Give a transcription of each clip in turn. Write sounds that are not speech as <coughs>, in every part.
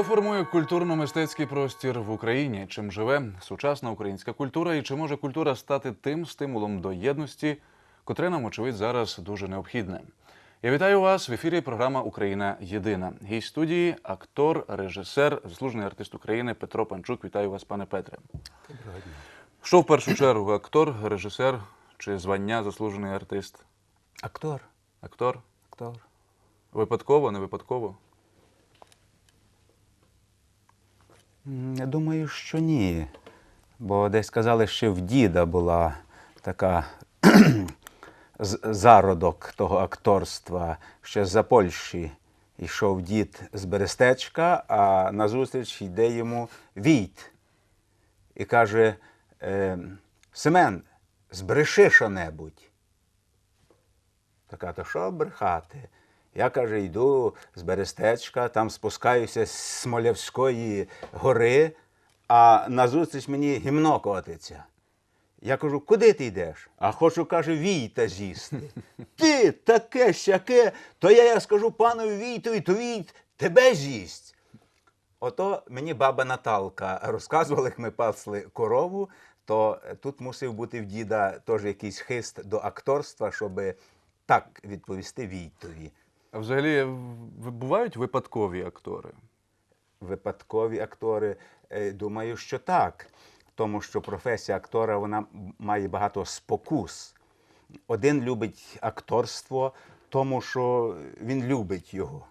Хто формує культурно-мистецький простір в Україні? Чим живе сучасна українська культура, і чи може культура стати тим стимулом до єдності, котре нам, очевидь, зараз дуже необхідне? Я вітаю вас в ефірі. Програма Україна Єдина. Гість студії, актор, режисер, заслужений артист України Петро Панчук. Вітаю вас, пане Петре. Доброго дня. Що в першу чергу актор, режисер чи звання заслужений артист? Актор. Актор? Актор. Випадково, не випадково? М, Я думаю, що ні. Бо десь казали, що в діда була така <clears throat> зародок того акторства, ще з-за Польщі. Йшов дід з Берестечка, а назустріч йде йому Війт. І каже: е, Семен, збреши що-небудь. Така, то що брехати? Я каже, йду з Берестечка, там спускаюся з Смолявської гори, а назустріч мені гімно котиться. Я кажу, куди ти йдеш? А хочу, каже, війта з'їсти. <laughs> Ти таке сяке, то я, я скажу панові Війтові, то Війт тебе з'їсть. Ото мені баба Наталка розказувала, як ми пасли корову, то тут мусив бути в діда теж якийсь хист до акторства, щоб так відповісти Війтові. А взагалі бувають випадкові актори? Випадкові актори, е, думаю, що так. Тому що професія актора вона має багато спокус. Один любить акторство, тому що він любить його.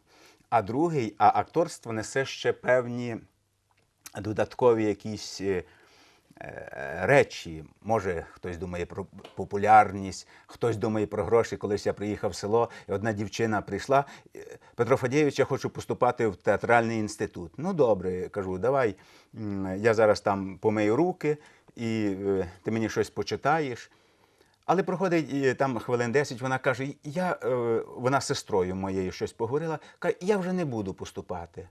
А другий, а акторство несе ще певні додаткові якісь е, речі. Може, хтось думає про популярність, хтось думає про гроші. Колись я приїхав в село, і одна дівчина прийшла. е, Петро Фадєєвич, я хочу поступати в театральний інститут. Ну, добре, кажу, давай я зараз там помию руки, і е, ти мені щось почитаєш. Але проходить е, там хвилин 10, вона каже: я, е, вона з сестрою моєю щось поговорила, каже, я вже не буду поступати.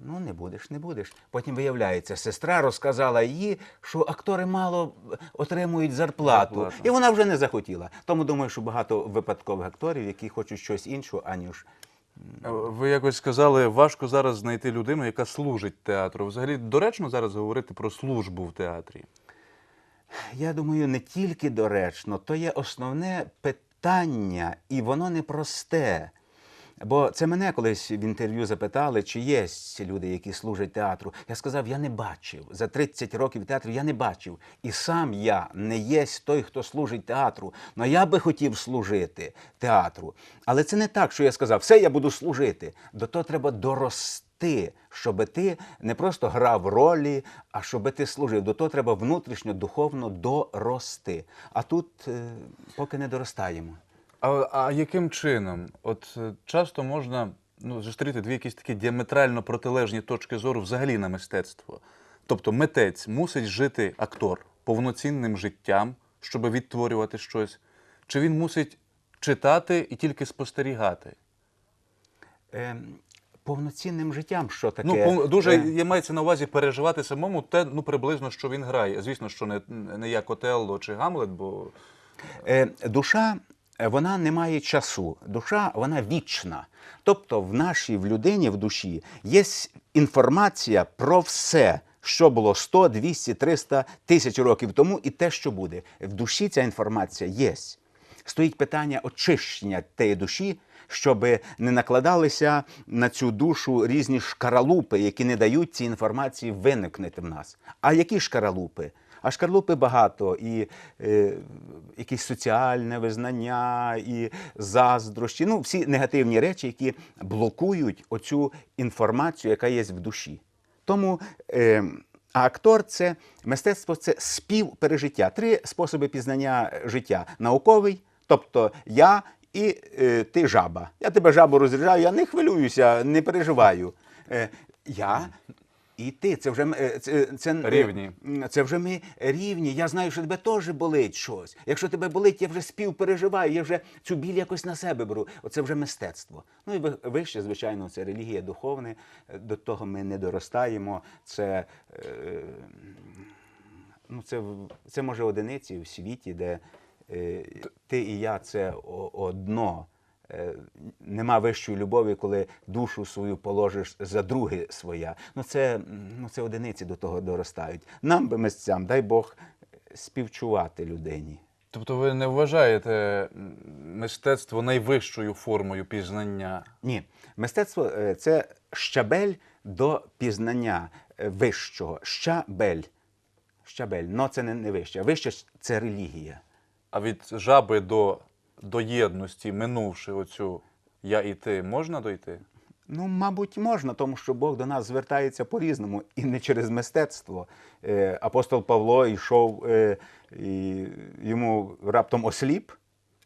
Ну, не будеш, не будеш. Потім виявляється, сестра розказала їй, що актори мало отримують зарплату. Зарплату. І вона вже не захотіла. Тому думаю, що багато випадкових акторів, які хочуть щось іншого, аніж. Е, Ви якось сказали, важко зараз знайти людину, яка служить театру. Взагалі доречно зараз говорити про службу в театрі. Я думаю, не тільки доречно, то є основне питання, і воно непросте. Бо це мене колись в інтерв'ю запитали, чи є люди, які служать театру. Я сказав, я не бачив. За 30 років театру я не бачив. І сам я не є той, хто служить театру. Но я би хотів служити театру. Але це не так, що я сказав, все, я буду служити. До того треба дорости, щоб ти не просто грав ролі, а щоб ти служив. До того треба внутрішньо, духовно дорости. А тут е, поки не доростаємо. А, а яким чином? От е, часто можна ну, зустріти дві якісь такі діаметрально протилежні точки зору взагалі на мистецтво. Тобто митець мусить жити актор повноцінним життям, щоб відтворювати щось, чи він мусить читати і тільки спостерігати? Е, повноцінним життям, що таке? Ну, пов- дуже Е, я мається на увазі переживати самому те, ну приблизно, що він грає. Звісно, що не, не як Отелло чи Гамлет, бо Е, душа вона не має часу. Душа вона вічна. Тобто в нашій в людині в душі є інформація про все, що було 100, 200, 300 тисяч років тому, і те, що буде. В душі ця інформація є. Стоїть питання очищення тієї душі, щоб не накладалися на цю душу різні шкаралупи, які не дають цій інформації виникнути в нас. А які шкаралупи? А шкарлупи багато, і е, якісь соціальне визнання, і заздрощі, ну всі негативні речі, які блокують оцю інформацію, яка є в душі. Тому е, а актор це мистецтво це спів пережиття. Три способи пізнання життя: науковий, тобто я і е, ти жаба. Я тебе жабу розряджаю, я не хвилююся, не переживаю. Е, я і ти, це вже е, це, це, е, Рівні. Це вже ми рівні. Я знаю, що тебе теж болить щось. Якщо тебе болить, я вже співпереживаю, я вже цю біль якось на себе беру. Оце вже мистецтво. Ну і вище, звичайно, це релігія духовне. Е, До того ми не доростаємо. Це, е, ну, це, це може одиниці в світі, де е, ти і я це одно. Е, нема вищої любові, коли душу свою положиш за друге своя. Ну це, ну, це одиниці до того доростають. Нам би мисцям, дай Бог, співчувати людині. Тобто ви не вважаєте мистецтво найвищою формою пізнання? Ні, мистецтво е, це щабель до пізнання е, вищого. Щабель. Щабель. Но це не, не вище. Вище це релігія. А від жаби до, до єдності, минувши оцю я і ти, можна дойти? Ну, мабуть, можна, тому що Бог до нас звертається по-різному і не через мистецтво. Е, апостол Павло йшов, е, і йому раптом осліп,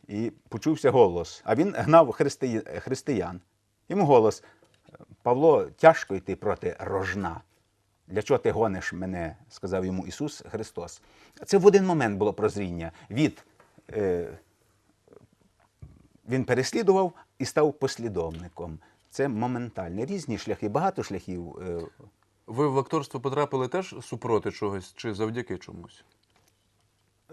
і почувся голос. А він гнав христи... християн. Йому голос: Павло, тяжко йти проти рожна. Для чого ти гониш мене? сказав йому Ісус Христос. Це в один момент було прозріння. Від е, він переслідував і став послідовником. Це моментальне. Різні шляхи, багато шляхів. е, Ви в акторство потрапили теж супроти чогось чи завдяки чомусь?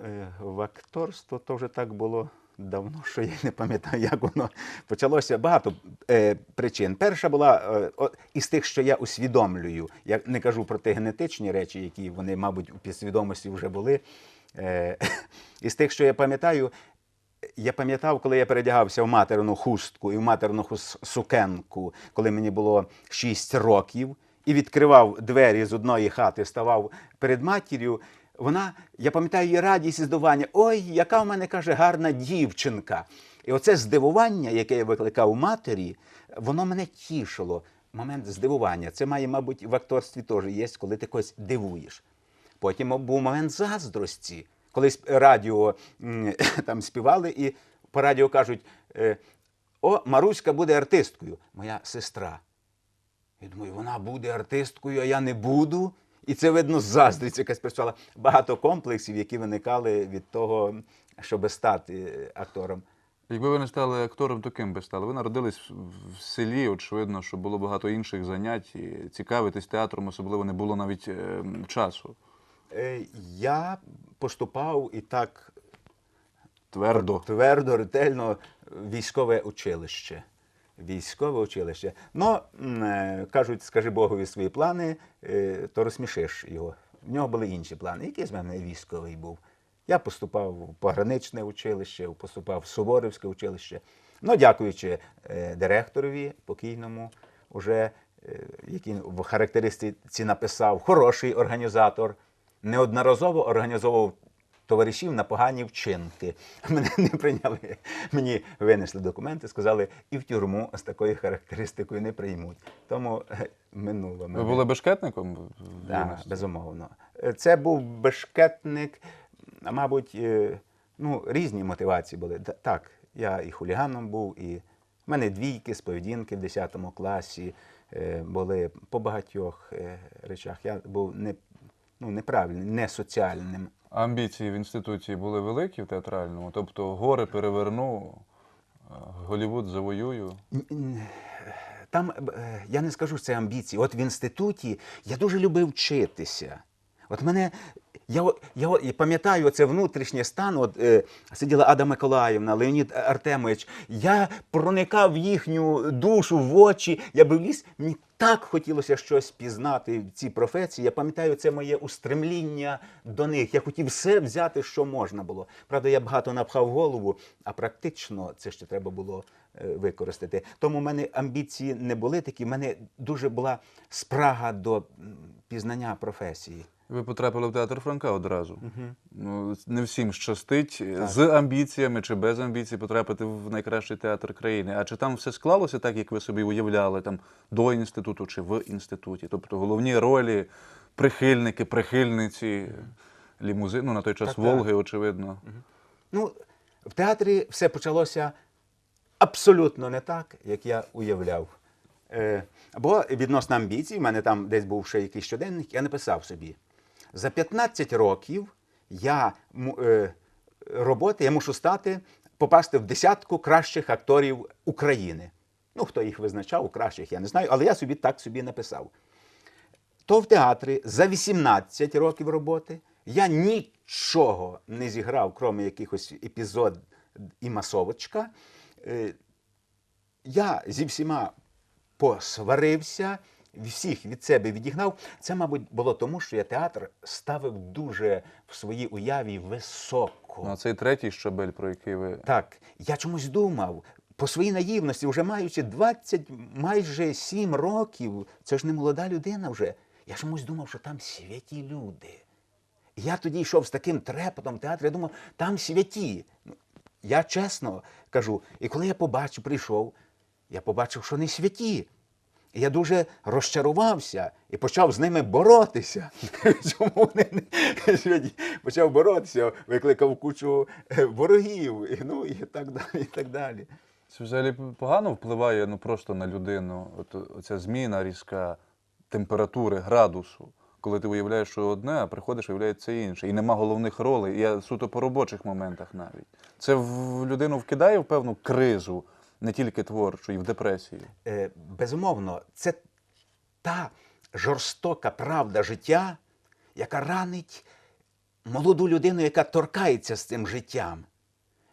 Е, В акторство то вже так було давно, що я не пам'ятаю, як воно почалося. Багато е, причин. Перша була е, о, із тих, що я усвідомлюю. Я не кажу про ті генетичні речі, які вони, мабуть, у підсвідомості вже були. Е, <laughs> із тих, що я пам'ятаю, я пам'ятав, коли я передягався в материну хустку і в материну хус- сукенку, коли мені було 6 років, і відкривав двері з одної хати, ставав перед матір'ю. Вона, я пам'ятаю її радість і здивування. Ой, яка в мене каже гарна дівчинка. І оце здивування, яке я викликав у матері, воно мене тішило. Момент здивування. Це має, мабуть, в акторстві теж є, коли ти когось дивуєш. Потім був момент заздрості, коли сп- радіо <coughs> там співали, і по радіо кажуть: е, О, Маруська буде артисткою, моя сестра. Я думаю, вона буде артисткою, а я не буду. І це видно заздрість, якась працювала. Багато комплексів, які виникали від того, щоб стати е, актором. Якби ви не стали актором, то ким би стали? Ви народились в селі, очевидно, що було багато інших занять. І цікавитись театром особливо не було навіть е, часу. Е, Я поступав і так Твердо. твердо, ретельно військове училище. Військове училище. Ну, е, кажуть, скажи Богові свої плани, е, то розсмішиш його. В нього були інші плани. Який з мене військовий був? Я поступав в пограничне училище, поступав в Суворівське училище. Ну, дякуючи директорові покійному, уже, який в характеристиці написав хороший організатор, неодноразово організовував товаришів на погані вчинки. <laughs> Мене не прийняли. Мені винесли документи, сказали, і в тюрму з такою характеристикою не приймуть. Тому е, минуло Ви були бешкетником? Да, безумовно. Це був бешкетник, мабуть, е, ну, різні мотивації були. Так, я і хуліганом був, і в мене двійки з поведінки в 10 класі е, були по багатьох речах. Я був не, ну, неправильним, не соціальним. Амбіції в інституті були великі в театральному, тобто гори переверну, е, Голівуд завоюю. Там е, я не скажу, що це амбіції. От в інституті я дуже любив вчитися. От мене. Я, я, пам'ятаю це внутрішній стан. От е, сиділа Ада Миколаївна, Леонід Артемович. Я проникав в їхню душу, в очі. Я би вліз. Мені так хотілося щось пізнати в цій професії. Я пам'ятаю, це моє устремління до них. Я хотів все взяти, що можна було. Правда, я багато напхав голову, а практично це ще треба було е, використати. Тому в мене амбіції не були такі. В мене дуже була спрага до пізнання професії. Ви потрапили в театр Франка одразу. Ну, не всім щастить з амбіціями чи без амбіцій потрапити в найкращий театр країни. А чи там все склалося так, як ви собі уявляли, там до інституту чи в інституті? Тобто головні ролі, прихильники, прихильниці, лімузину ну, на той час Так, так. Волги, очевидно. Ну, в театрі все почалося абсолютно не так, як я уявляв. Е, бо відносно амбіцій, в мене там десь був ще якийсь щоденник, я написав собі: за 15 років я е, роботи я мушу стати, попасти в десятку кращих акторів України. Ну, хто їх визначав, кращих, я не знаю, але я собі так собі написав. То в театрі за 18 років роботи я нічого не зіграв, крім якихось епізод і масовочка. Е, я зі всіма посварився, всіх від себе відігнав. Це, мабуть, було тому, що я театр ставив дуже в своїй уяві високо. Ну, а цей третій щабель, про який ви. Так, я чомусь думав. По своїй наївності, вже маючи 20, майже 7 років, це ж не молода людина вже. Я чомусь думав, що там святі люди. Я тоді йшов з таким трепетом в театр, я думав, там святі. Ну, Я чесно кажу, і коли я побачив, прийшов, я побачив, що не святі. Я дуже розчарувався і почав з ними боротися. <laughs> Чому вони? Почав боротися, викликав кучу е, ворогів, і, ну і так далі. І так далі. Це взагалі погано впливає ну, просто на людину. От, оця зміна різка температури, градусу. Коли ти уявляєш, що одне, а приходиш, виявляється інше. І нема головних ролей. Я суто по робочих моментах навіть. Це в людину вкидає в певну кризу, не тільки творчу, і в депресію. Е, безумовно, це та жорстока правда життя, яка ранить молоду людину, яка торкається з цим життям.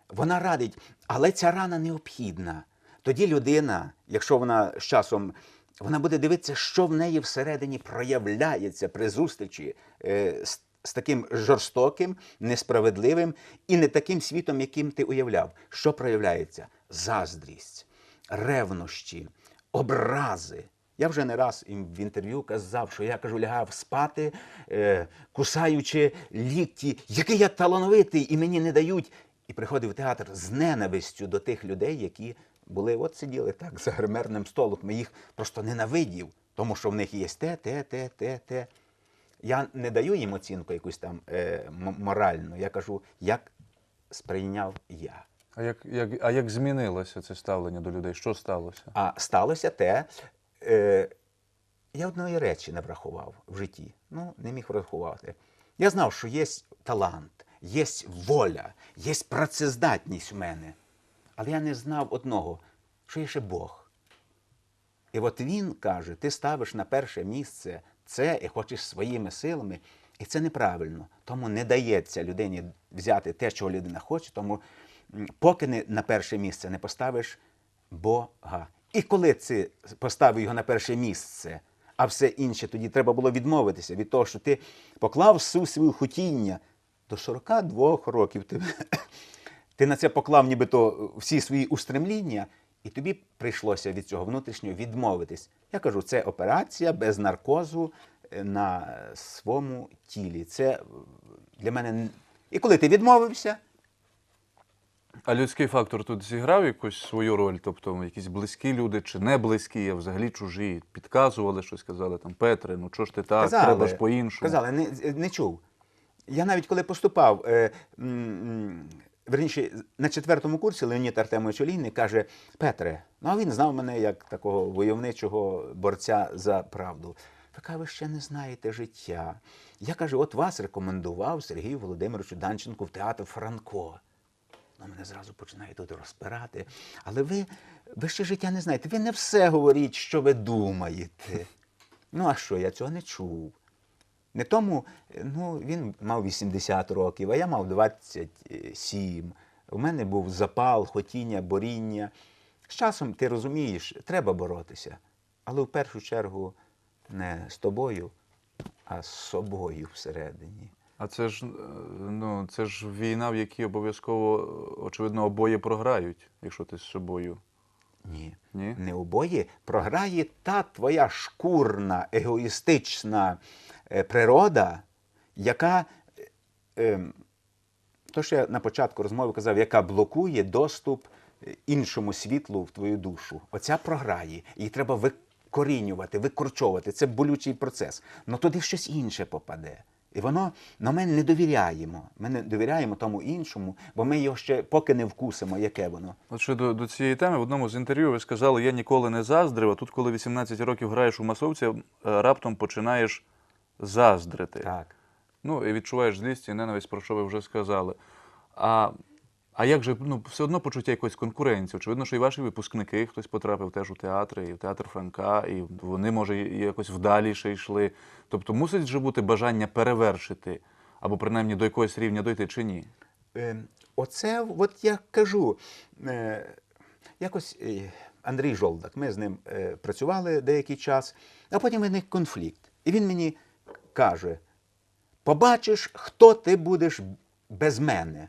Вона радить, але ця рана необхідна. Тоді людина, якщо вона з часом, вона буде дивитися, що в неї всередині проявляється при зустрічі е, з, з таким жорстоким, несправедливим і не таким світом, яким ти уявляв. Що проявляється? Заздрість, ревнощі, образи. Я вже не раз в інтерв'ю казав, що я кажу, лягав спати, е, кусаючи лікті, який я талановитий, і мені не дають. І приходив в театр з ненавистю до тих людей, які були, от сиділи так за гримерним столом. Ми їх просто ненавидів, тому що в них є те, те, те, те, те. Я не даю їм оцінку якусь там е, моральну. Я кажу, як сприйняв я. А як, як, а як змінилося це ставлення до людей? Що сталося? А сталося те, е, я одної речі не врахував в житті. Ну, не міг врахувати. Я знав, що є талант, є воля, є працездатність у мене. Але я не знав одного, що є ще Бог. І от він каже: ти ставиш на перше місце це і хочеш своїми силами. І це неправильно. Тому не дається людині взяти те, чого людина хоче, тому поки не на перше місце не поставиш Бога. І коли ти поставив його на перше місце, а все інше, тоді треба було відмовитися від того, що ти поклав всю свою хотіння до 42 років. Ти, <coughs> ти на це поклав нібито всі свої устремління, і тобі прийшлося від цього внутрішнього відмовитись. Я кажу, це операція без наркозу е, на своєму тілі. Це е, для мене. І коли ти відмовився, А людський фактор тут зіграв якусь свою роль? Тобто якісь близькі люди чи не близькі, а взагалі чужі, підказували щось, казали там Петре, ну чого ж ти так, треба ж по-іншому. Казали, не, не чув. Я навіть коли поступав, е, м, верніше, на четвертому курсі Леонід Артемович Олійник каже: Петре, ну а він знав мене як такого войовничого борця за правду. Каже, ви ще не знаєте життя. Я кажу, от вас рекомендував Сергію Володимировичу Данченку в театр Франко. Ну, мене зразу починає тут розпирати. Але ви, ви ще життя не знаєте. Ви не все говоріть, що ви думаєте. Ну, а що, я цього не чув. Не тому, ну, він мав 80 років, а я мав 27. У мене був запал, хотіння, боріння. З часом ти розумієш, треба боротися. Але в першу чергу не з тобою, а з собою всередині. А це ж е, ну це ж війна, в якій обов'язково очевидно обоє програють, якщо ти з собою. Ні. Ні? Не обоє програє та твоя шкурна, егоїстична е, природа, яка, е, ем, то, що я на початку розмови казав, яка блокує доступ е, іншому світлу в твою душу. Оця програє. Її треба викорінювати, викорчовувати. Це болючий процес. Но туди щось інше попаде. І воно, ну, ми не довіряємо. Ми не довіряємо тому іншому, бо ми його ще поки не вкусимо, яке воно. От ще до, до цієї теми в одному з інтерв'ю ви сказали, я ніколи не заздрив, а тут, коли 18 років граєш у масовці, е, раптом починаєш заздрити. Так. Ну, і відчуваєш злість і ненависть, про що ви вже сказали. А, а як же ну, все одно почуття якоїсь конкуренції? Очевидно, що і ваші випускники хтось потрапив теж у театри, і в театр Франка, і вони, може, якось вдаліше йшли. Тобто мусить же бути бажання перевершити, або принаймні до якогось рівня дойти чи ні? Е, Оце, от я кажу, е, якось е, Андрій Жолдак. Ми з ним е, працювали деякий час, а потім виник конфлікт. І він мені каже: побачиш, хто ти будеш без мене.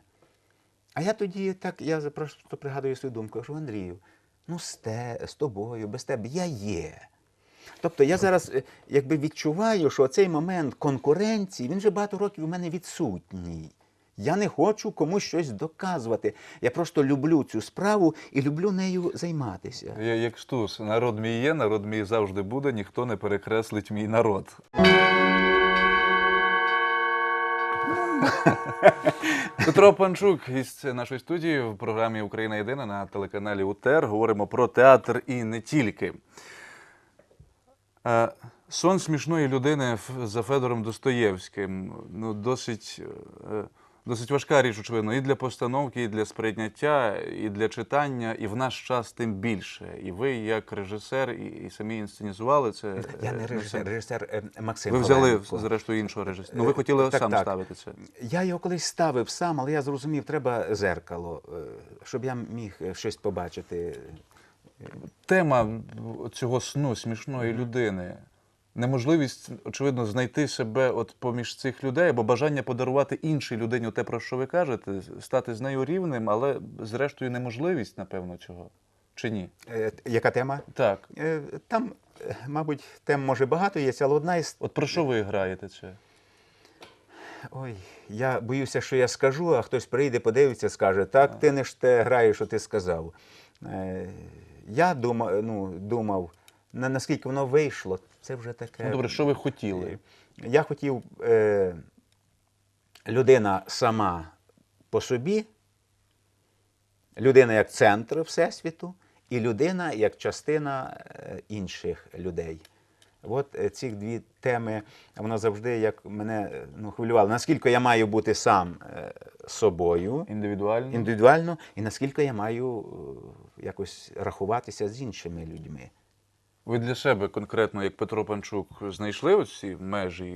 А я тоді так, я просто пригадую свою думку, кажу, Андрію, ну з, те, з тобою, без тебе я є. Тобто я зараз е, якби відчуваю, що цей момент конкуренції, він вже багато років у мене відсутній. Я не хочу комусь щось доказувати. Я просто люблю цю справу і люблю нею займатися. Я як штус, народ мій є, народ мій завжди буде, ніхто не перекреслить мій народ. <laughs> Петро Панчук із нашої студії в програмі Україна єдина на телеканалі УТР. Говоримо про театр і не тільки. Е, Сон смішної людини за Федором Достоєвським. Ну, досить, е, досить важка річ, очевидно, і для постановки, і для сприйняття, і для читання, і в наш час тим більше. І ви, як режисер, і, і самі інсценізували це. Я е, не ну, режисер, режисер е, Максим. Ви взяли, Хоменко. зрештою, іншого режисера. Ну, ви хотіли Е, так, сам так. ставити це. Я його колись ставив сам, але я зрозумів, треба зеркало, е, щоб я міг е, щось побачити. Тема цього сну смішної людини. Неможливість, очевидно, знайти себе от поміж цих людей, або бажання подарувати іншій людині те, про що ви кажете, стати з нею рівним, але зрештою неможливість, напевно, цього. Чи ні? Е, Яка тема? Так. Е, Там, мабуть, тем може багато є, але одна із. От про що ви граєте це? Ой, я боюся, що я скажу, а хтось прийде, подивиться, скаже, так, ти не ж те граєш, що ти сказав. Е, Я думав, ну, думав, на наскільки воно вийшло, це вже таке. Ну, добре, що ви хотіли? Я хотів е, людина сама по собі, людина як центр Всесвіту, і людина як частина е, інших людей. От е, ці дві теми, воно завжди як мене е, ну, хвилювало. Наскільки я маю бути сам собою Індивідуально? індивідуально, і наскільки я маю якось рахуватися з іншими людьми. Ви для себе конкретно, як Петро Панчук, знайшли оці межі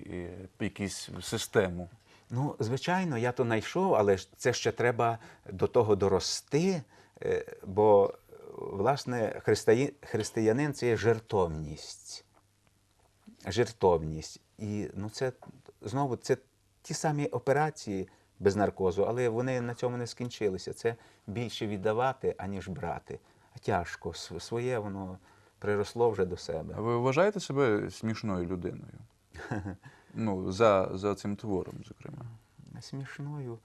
і якісь систему? Ну, звичайно, я то знайшов, але це ще треба до того дорости, е, бо, власне, христиї- християнин це є жертовність. Жертовність. І ну, це знову це ті самі операції без наркозу, але вони на цьому не скінчилися. Це більше віддавати, аніж брати. Тяжко. Своє воно приросло вже до себе. А ви вважаєте себе смішною людиною? <laughs> Ну, за, за цим твором, зокрема. Смішною.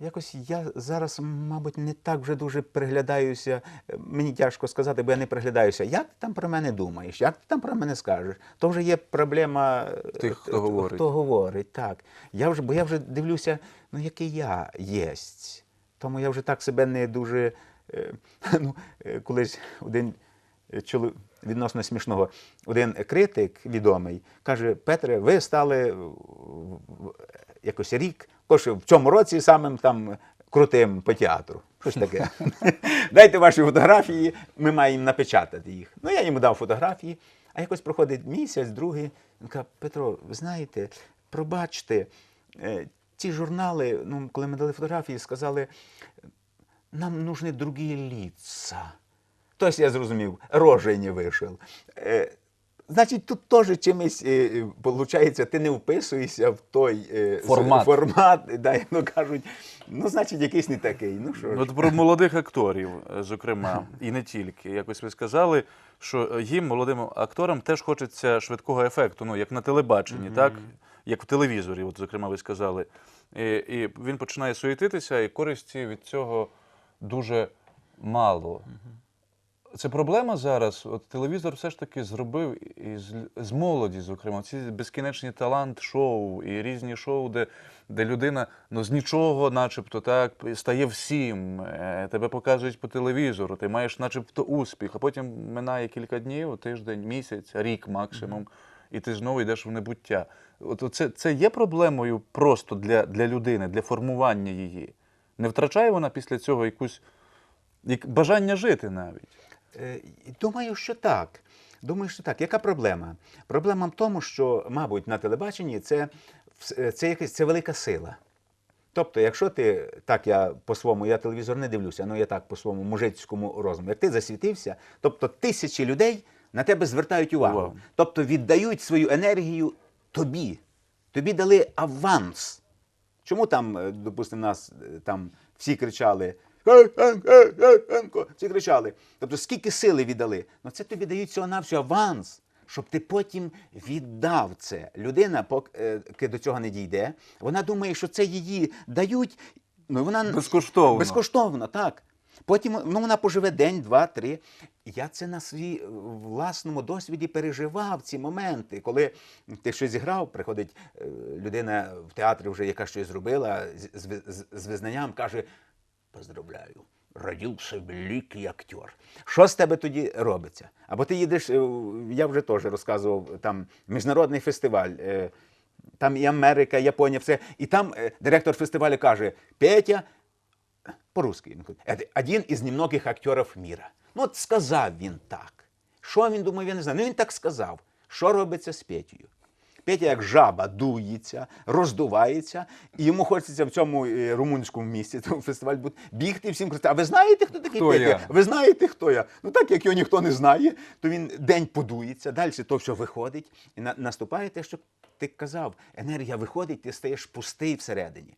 Якось я зараз, мабуть, не так вже дуже приглядаюся. Е, Мені тяжко сказати, бо я не приглядаюся. Як ти там про мене думаєш? Як ти там про мене скажеш? То вже є проблема е, Тих, хто говорить. Хто говорить, так. Я вже, бо я вже дивлюся, ну який я єсть. Тому я вже так себе не дуже. е, <laughs> Ну, е, колись один чоловік відносно смішного, один критик відомий каже: Петре, ви стали якось рік, каже, в цьому році самим там крутим по театру. Щось таке. <laughs> Дайте ваші фотографії, ми маємо напечатати їх. Ну, я йому дав фотографії, а якось проходить місяць, другий. Він каже, Петро, ви знаєте, пробачте, е, ці журнали, ну, коли ми дали фотографії, сказали, нам нужны другие лица. Тобто я зрозумів, рожей не вийшов. Е, значить, тут теж чимось, е, виходить, ти не вписуєшся в той е, Формат. формат да, ну, кажуть, ну, значить, якийсь не такий. Ну, що ж. От про молодих акторів, е, зокрема, і не тільки. Якось ви сказали, що їм, молодим акторам, теж хочеться швидкого ефекту, ну, як на телебаченні, так? Як в телевізорі, от, зокрема, ви сказали. І, і він починає суетитися, і користі від цього дуже мало. Це проблема зараз. От телевізор все ж таки зробив із з молоді, зокрема, ці безкінечні талант-шоу і різні шоу, де, де людина ну, з нічого, начебто, так, стає всім. Е, Тебе показують по телевізору, ти маєш начебто успіх, а потім минає кілька днів, тиждень, місяць, рік максимум, і ти знову йдеш в небуття. От це, це є проблемою просто для, для людини, для формування її. Не втрачає вона після цього якусь як бажання жити навіть. Е, Думаю, що так. Думаю, що так. Яка проблема? Проблема в тому, що, мабуть, на телебаченні це, е, це, якась, це велика сила. Тобто, якщо ти так, я по-своєму, я телевізор не дивлюся, ну я так по своєму мужицькому розуму, як ти засвітився, тобто тисячі людей на тебе звертають увагу. Увагу. Тобто віддають свою енергію тобі. Тобі дали аванс. Чому там, е, допустимо, нас там всі кричали. Всі кричали. Тобто, скільки сили віддали? Ну це тобі дають всього навсього аванс, щоб ти потім віддав це. Людина, поки до цього не дійде, вона думає, що це її дають. Ну, вона Безкоштовно. Безкоштовно, так. Потім ну, вона поживе день, два, три. Я це на свій е, власному досвіді переживав ці моменти, коли ти щось зіграв, приходить е, людина в театрі, вже яка щось зробила з, з, з- з визнанням, каже: Поздравляю, родився великий актер. Що з тебе тоді робиться? Або ти їдеш, е, я вже теж розказував, там міжнародний фестиваль. е, Там і Америка, і Японія, все. І там е, директор фестивалю каже: Петя, по-русски. він каже, «Это один із немногих актерів міра. Ну, от сказав він так. Що він думав, я не знаю. Ну він так сказав. Що робиться з Петєю? Петя, як жаба, дується, роздувається, і йому хочеться в цьому е, румунському місці, <laughs> тому фестиваль буде бігти всім кричати, а ви знаєте, хто такий Хто Петя? я? Ви знаєте, хто я? Ну так як його ніхто не знає, то він день подується, далі то все виходить, і на, наступає те, що ти казав, енергія виходить, ти стаєш пустий всередині.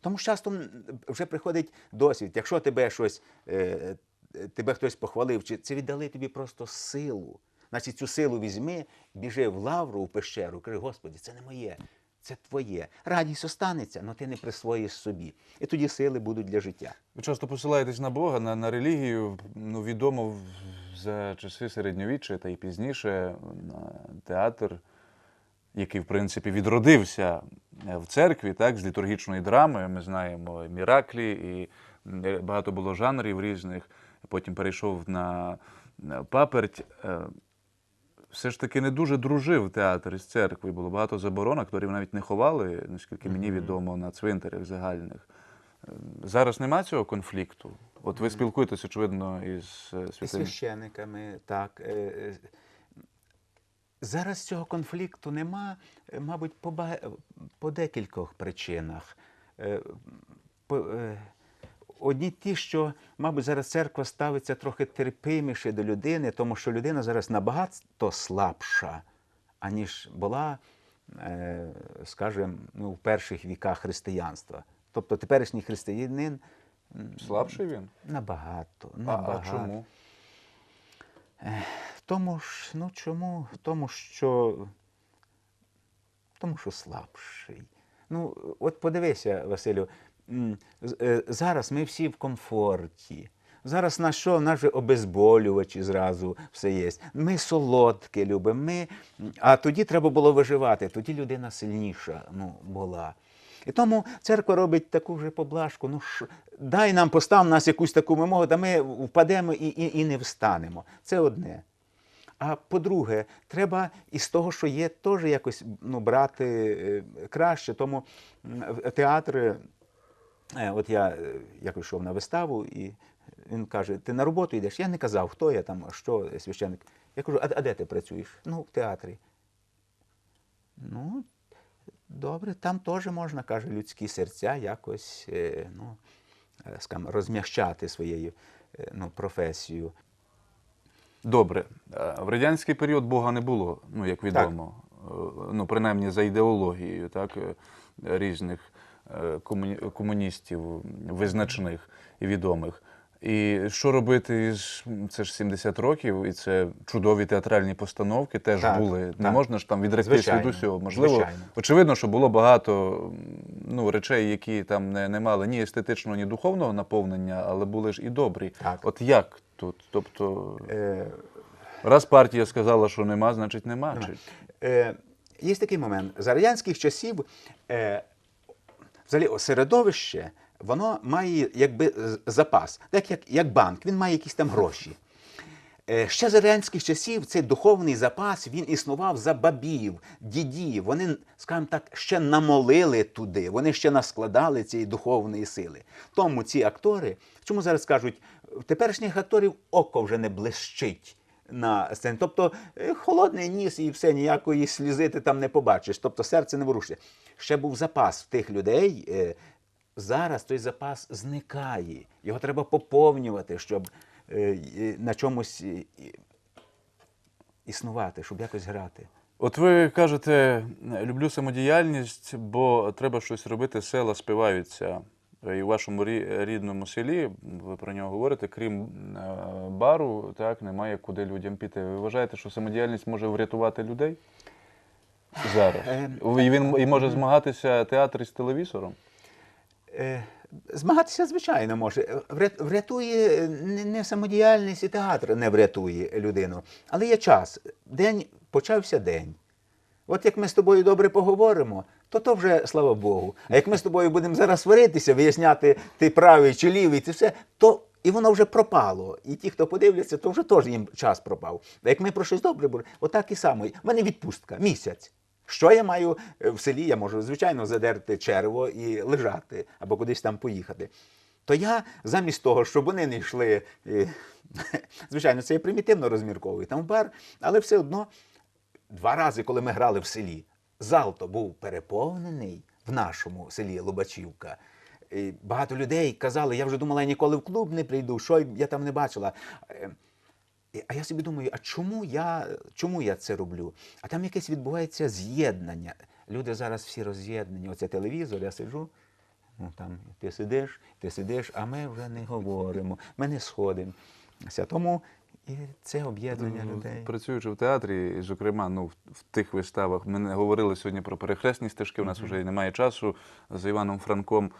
Тому що часто вже приходить досвід. Якщо тебе щось, е, е, тебе хтось похвалив, чи це віддали тобі просто силу. Значить, цю силу візьми, біжи в лавру, в пещеру, кажи, Господи, це не моє, це твоє. Радість останеться, але ти не присвоїш собі. І тоді сили будуть для життя. Ви часто посилаєтесь на Бога, на, на релігію. Ну, відомо за часи середньовіччя та й пізніше на театр, який, в принципі, відродився е, в церкві, так, з літургічної драми. Ми знаємо Міраклі, і е, багато було жанрів різних. Потім перейшов на на паперть. Все ж таки не дуже дружив театр із церкви. Було багато заборон, акторів навіть не ховали, наскільки мені відомо, на цвинтарях загальних. Е, Зараз нема цього конфлікту. От ви спілкуєтесь, очевидно, із е, святим. священиками, так. е, е, Зараз цього конфлікту нема, мабуть, по, по декількох причинах. По- Одні ті, що, мабуть, зараз церква ставиться трохи терпиміше до людини, тому що людина зараз набагато слабша, аніж була, е, скажімо, ну, в перших віках християнства. Тобто теперішній християнин Слабший він? набагато. А, набагато. а чому? Тому ж, ну чому? Тому що. Тому що слабший. Ну, от подивися, Василю, е, зараз ми всі в комфорті. Зараз на що? Же обезболювачі зразу все є. Ми солодке любимо. Ми... А тоді треба було виживати, тоді людина сильніша ну, була. І тому церква робить таку вже поблажку. Ну, ш- дай нам, постав нас якусь таку вимогу, та ми впадемо і, і, і не встанемо. Це одне. А по-друге, треба із того, що є, теж якось ну, брати е, краще. Тому м, театр, е, от я е, якось йшов на виставу, і він каже: Ти на роботу йдеш? Я не казав, хто я там, що е, священник. Я кажу, а, а де ти працюєш? Ну, в театрі. Ну, добре, там теж можна, каже, людські серця якось е, ну, е, скажімо, розм'ящати своєю е, ну, професією. Добре. Е, В радянський період Бога не було, ну як відомо. Е, Ну, принаймні за ідеологією, так, е, різних е, комуністів визначних і відомих. І що робити із це ж 70 років, і це чудові театральні постановки теж Так, були. Не можна ж там відректись від усього. Можливо, звичайно. очевидно, що було багато ну, речей, які там не, не мали ні естетичного, ні духовного наповнення, але були ж і добрі. Так. От як тут? Тобто, Е, раз партія сказала, що нема, значить нема. Е, є такий момент. За радянських часів е, взагалі середовище воно має якби запас, так як, як банк, він має якісь там гроші. Е, Ще за радянських часів цей духовний запас він існував за бабів, дідів. Вони, скажімо так, ще намолили туди, вони ще наскладали цієї духовної сили. Тому ці актори, чому зараз кажуть, теперішніх акторів око вже не блищить на сцені. Тобто е, холодний ніс і все, ніякої слізи ти там не побачиш. Тобто серце не ворушиться. Ще був запас в тих людей. е, зараз той запас зникає. Його треба поповнювати, щоб е, на чомусь існувати, щоб якось грати. От ви кажете, люблю самодіяльність, бо треба щось робити, села співаються. І в вашому рідному селі, ви про нього говорите, крім е, бару, так, немає куди людям піти. Ви вважаєте, що самодіяльність може врятувати людей? Зараз. Е, І він і може змагатися театр із телевізором? Е, Змагатися, звичайно, може. Врятує не самодіяльність і театр не врятує людину. Але є час. День почався день. От як ми з тобою добре поговоримо, то то вже слава Богу. А як ми з тобою будемо зараз сваритися, виясняти ти правий чи лівий, це все, то і воно вже пропало. І ті, хто подивляться, то вже теж їм час пропав. А як ми про щось добре будемо, отак і само. У мене відпустка, місяць. Що я маю е, в селі? Я можу, звичайно, задерти черво і лежати або кудись там поїхати. То я замість того, щоб вони не йшли, е, <laughs> звичайно, це я примітивно розмірковую там бар, але все одно два рази, коли ми грали в селі, зал то був переповнений в нашому селі Лубачівка. І багато людей казали, я вже думала, я ніколи в клуб не прийду, що я там не бачила. Е, А я собі думаю, а чому я, чому я це роблю? А там якесь відбувається з'єднання. Люди зараз всі роз'єднані. Оце телевізор, я сиджу. Ну, там ти сидиш, ти сидиш, а ми вже не говоримо, ми не сходимося. Тому і це об'єднання людей. Працюючи в театрі, і, зокрема, ну, в, в тих виставах, ми не говорили сьогодні про перехресні стежки, у нас вже немає часу з Іваном Франком.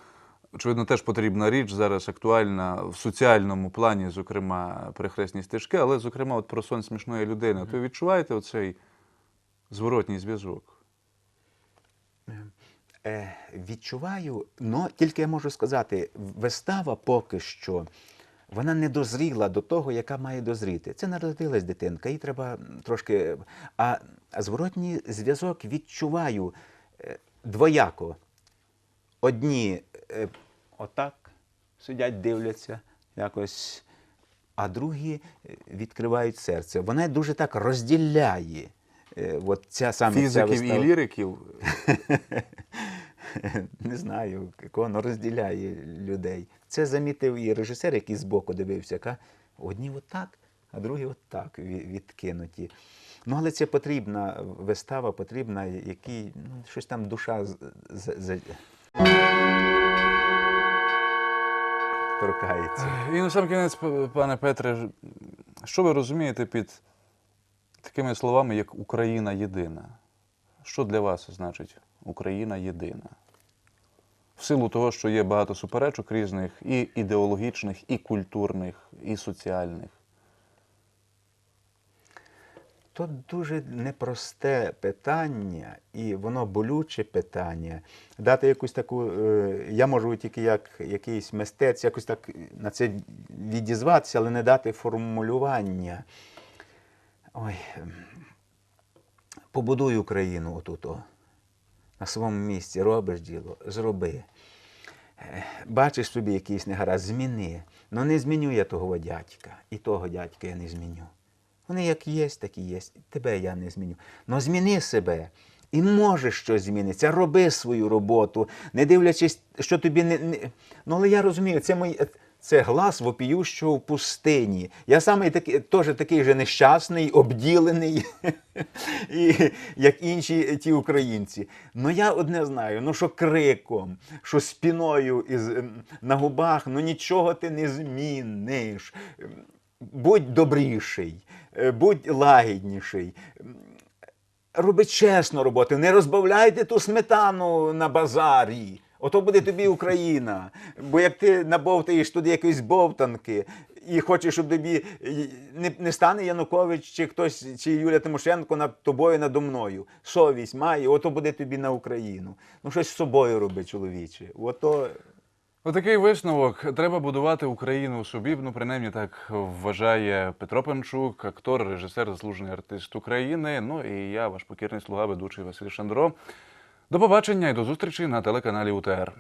Очевидно, теж потрібна річ зараз актуальна в соціальному плані, зокрема, перехресні стежки, але, зокрема, от про сон смішної людини. От ви відчуваєте оцей зворотній зв'язок? Е, відчуваю, але тільки я можу сказати, вистава поки що вона не дозріла до того, яка має дозріти. Це народилась дитинка, їй треба трошки. А зворотній зв'язок відчуваю е, двояко. Одні е, отак сидять, дивляться якось, а другі е, відкривають серце. Вона дуже так розділяє. От ця саме ця Фізиків і ліриків. <laughs> <laughs> Не знаю, воно розділяє людей. Це замітив і режисер, який збоку дивився, яка одні отак, а другі отак відкинуті. Ну, але це потрібна вистава, потрібна, який ну, щось там душа з- торкається. І на сам кінець, пане Петре, що ви розумієте під такими словами, як Україна єдина? Що для вас значить Україна єдина? В силу того, що є багато суперечок різних, і ідеологічних, і культурних, і соціальних. То дуже непросте питання, і воно болюче питання. Дати якусь таку, е, я можу тільки як якийсь мистець, якось так на це відізватися, але не дати формулювання. Ой, ем, побудуй Україну отут, на своєму місці, робиш діло, зроби. Е, Бачиш собі якийсь негаразд, зміни. Ну не зміню я того дядька, і того дядька я не зміню. Вони як є, так і є. Тебе я не зміню. Ну зміни себе. І можеш щось змінитися, роби свою роботу, не дивлячись, що тобі не. Ну, але я розумію, це мій. Це глас вопіющого в пустині. Я саме такий, теж такий же нещасний, обділений, <laughs> і, як інші ті українці. Ну я одне знаю: ну що криком, що спіною із, ем, на губах, ну нічого ти не зміниш. Будь добріший, е, будь лагідніший. Роби чесно роботу, не розбавляйте ту сметану на базарі. Ото буде тобі Україна. Бо як ти набовтаєш туди якоїсь бовтанки і хочеш, щоб тобі не, не стане Янукович чи хтось, чи Юлія Тимошенко над тобою надо мною. Совість має, ото буде тобі на Україну. Ну щось з собою роби, чоловіче. Ото Отакий висновок. Треба будувати Україну собі. Ну, принаймні так вважає Петро Панчук, актор, режисер, заслужений артист України. Ну і я, ваш покірний слуга, ведучий Василь Шандро. До побачення і до зустрічі на телеканалі УТР.